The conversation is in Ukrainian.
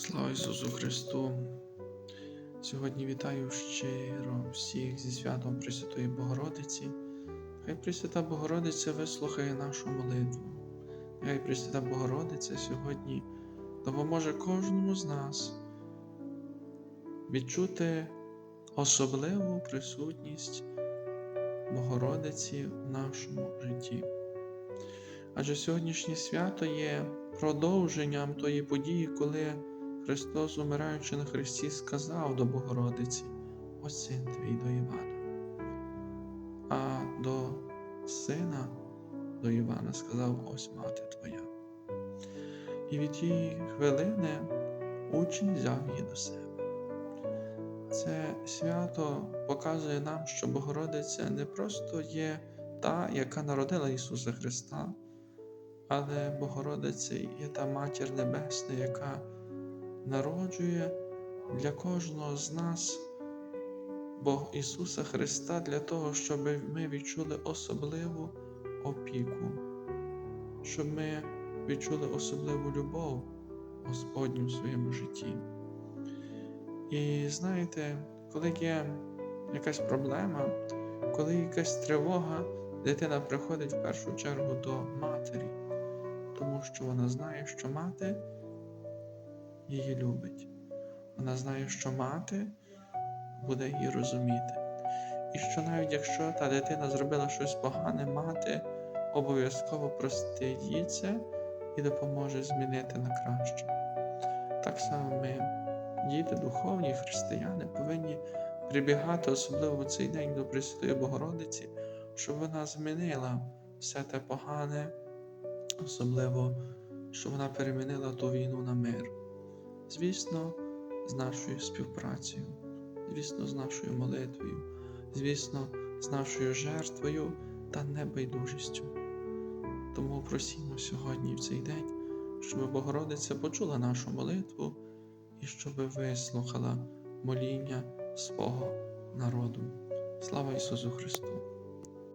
Слава Ісусу Христу! Сьогодні вітаю щиро всіх зі святом Пресвятої Богородиці. Хай Пресвята Богородиця вислухає нашу молитву. Хай Пресвята Богородиця сьогодні допоможе кожному з нас відчути особливу присутність Богородиці в нашому житті. Адже сьогоднішнє свято є продовженням тої події, коли Христос, умираючи на Христі, сказав до Богородиці: Ось син твій до Івана. А до сина до Івана сказав: Ось мати твоя. І від тієї хвилини учень взяв її до себе. Це свято показує нам, що Богородиця не просто є та, яка народила Ісуса Христа, але Богородиця є та Матір Небесна, яка народжує для кожного з нас Бог Ісуса Христа для того, щоб ми відчули особливу опіку, щоб ми відчули особливу любов Господню в своєму житті. І знаєте, коли є якась проблема, коли якась тривога, дитина приходить в першу чергу до матері, тому що вона знає, що мати її любить. Вона знає, що мати буде її розуміти. І що навіть якщо та дитина зробила щось погане, мати обов'язково простить їй це і допоможе змінити на краще. Так само ми, діти, духовні, християни, повинні прибігати, особливо в цей день до Пресвятої Богородиці, щоб вона змінила все те погане, особливо, щоб вона перемінила ту війну на мир. Звісно, з нашою співпрацею, звісно, з нашою молитвою, звісно, з нашою жертвою та небайдужістю. Тому просімо сьогодні в цей день, щоб Богородиця почула нашу молитву і щоб вислухала моління свого народу. Слава Ісусу Христу!